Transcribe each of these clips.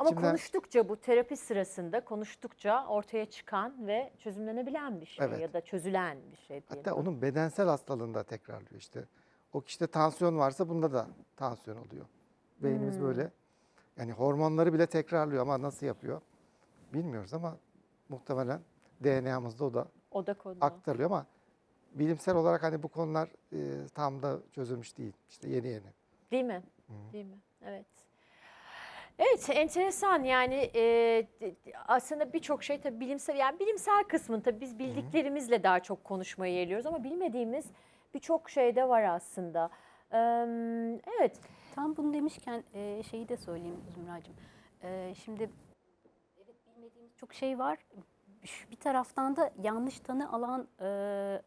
Ama İçimden- konuştukça bu terapi sırasında konuştukça ortaya çıkan ve çözümlenebilen bir şey Evet. ya da çözülen bir şey diyelim. Hatta onun bedensel hastalığında tekrarlıyor işte. O kişide tansiyon varsa bunda da tansiyon oluyor. Beynimiz Hmm. böyle. Yani hormonları bile tekrarlıyor ama nasıl yapıyor bilmiyoruz ama muhtemelen DNA'mızda o da O da konu. aktarılıyor ama bilimsel olarak hani bu konular e, tam da çözülmüş değil. İşte yeni yeni. Değil mi? Değil mi? Evet. Evet, enteresan yani e, aslında birçok şey tabii bilimsel, yani bilimsel kısmını tabii biz bildiklerimizle daha çok konuşmayı yeğliyoruz ama bilmediğimiz birçok şey de var aslında. Eee, Evet, Tam bunu demişken e, şeyi de söyleyeyim Zümracığım. E, şimdi evet bilmediğimiz çok şey var. Şu- Bir taraftan da yanlış tanı alan, e,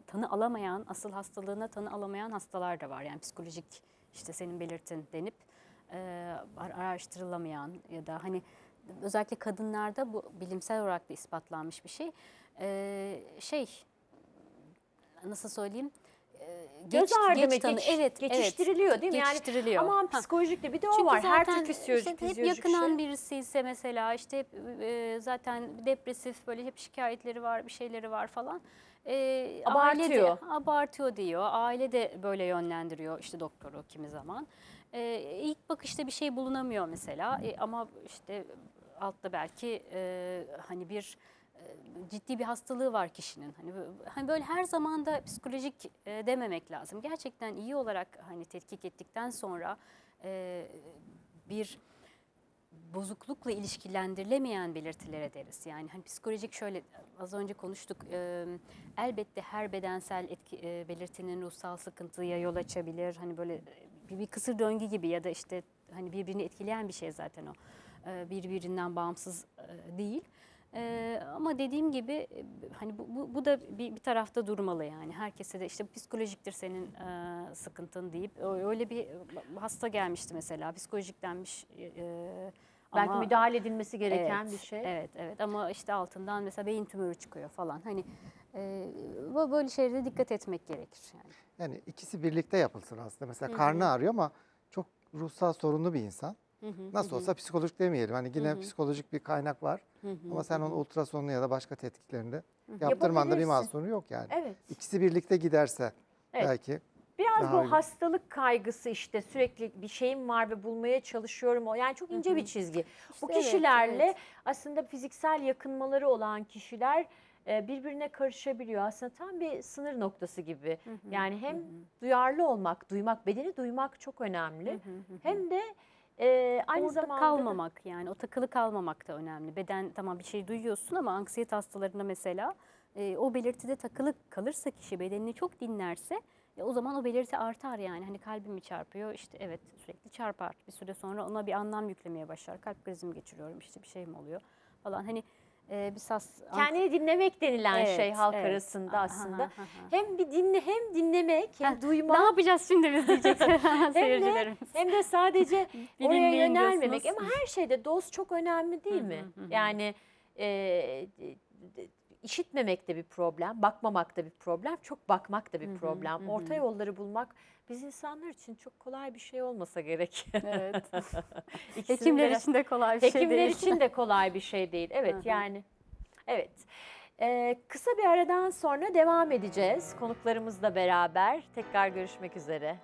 tanı alamayan, asıl hastalığına tanı alamayan hastalar da var. Yani psikolojik işte senin belirtin denip e, ar- araştırılamayan ya da hani özellikle kadınlarda bu bilimsel olarak da ispatlanmış bir şey. E, şey nasıl söyleyeyim? E, göz ardı mı tanı- geç- evet, geçiştiriliyor evet, değil mi? Yani Geçiştiriliyor. Aman Ha. psikolojik de bir de o Çünkü var. Her zaten tür fizyolojik, işte hep yakınan şey. birisi ise mesela işte hep, e, zaten depresif böyle hep şikayetleri var, bir şeyleri var falan. E, aile de- Abartıyor. abartıyor diyor. Aile de böyle yönlendiriyor işte doktoru kimi zaman. E, ilk bakışta bir şey bulunamıyor mesela E, ama işte altta belki e, hani bir e, ciddi bir hastalığı var kişinin. Hani hani böyle her zaman da psikolojik e, dememek lazım. Gerçekten iyi olarak hani tetkik ettikten sonra e, bir bozuklukla ilişkilendirilemeyen belirtilere deriz. Yani hani psikolojik şöyle az önce konuştuk. e, elbette her bedensel etki, e, belirtinin ruhsal sıkıntıya yol açabilir. Hani böyle bir, bir kısır döngü gibi ya da işte hani birbirini etkileyen bir şey zaten o. E, birbirinden bağımsız e, değil. E, ama dediğim gibi e, hani bu, bu, bu da bir, bir tarafta durmalı yani. Herkese de işte psikolojiktir senin e, sıkıntın deyip öyle bir hasta gelmişti mesela psikolojik denmiş. e, Belki ama- müdahale edilmesi gereken Evet, bir şey. Evet, evet ama işte altından mesela beyin tümörü çıkıyor falan. Hani e, bu böyle şeylere dikkat etmek gerekir yani. Yani ikisi birlikte yapılsın aslında. Mesela karnı ağrıyor ama çok ruhsal sorunlu bir insan. Nasıl olsa psikolojik demeyelim. Hani yine psikolojik bir kaynak var. Ama sen onun ultrasonunu ya da başka tetkiklerinde yaptırmanda bir mahsuru yok yani. Evet. İkisi birlikte giderse Evet. belki Biraz Daha bu uygun. hastalık kaygısı işte sürekli bir şeyim var ve bulmaya çalışıyorum. O yani çok ince bir çizgi. bu evet, kişilerle evet. aslında fiziksel yakınmaları olan kişiler e, birbirine karışabiliyor. Aslında tam bir sınır noktası gibi. Yani hem duyarlı olmak, duymak, bedeni duymak çok önemli. Hem de e, aynı Orada zamanda da- kalmamak yani o takılı kalmamak da önemli. Beden tamam bir şey duyuyorsun ama anksiyete hastalarında mesela e, o belirtide takılı kalırsa kişi bedenini çok dinlerse e, o zaman o belirti artar yani. Hani kalbim mi çarpıyor? İşte evet sürekli çarpar. Bir süre sonra ona bir anlam yüklemeye başlar. Kalp krizi mi geçiriyorum? işte bir şey mi oluyor falan. Hani e, bir sas kendini dinlemek denilen şey Evet, halk evet. arasında aslında. aha, aha. Hem bir dinle hem dinlemek hem Heh, duymak. Ne yapacağız şimdi biz diyecek Hem de, seyircilerimiz. hem de sadece oraya yönelmemek ama her şeyde doz çok önemli değil mi? Yani e, işitmemek de bir problem, bakmamak da bir problem, çok bakmak da bir Hı hı, problem. hı Orta hı. yolları bulmak biz insanlar için çok kolay bir şey olmasa gerek. Evet. Hekimler de- için de kolay bir şey Hekimler değil. için de kolay bir şey değil. Evet Hı hı. yani. Evet. Ee, kısa bir aradan sonra devam edeceğiz. Konuklarımızla beraber tekrar görüşmek üzere.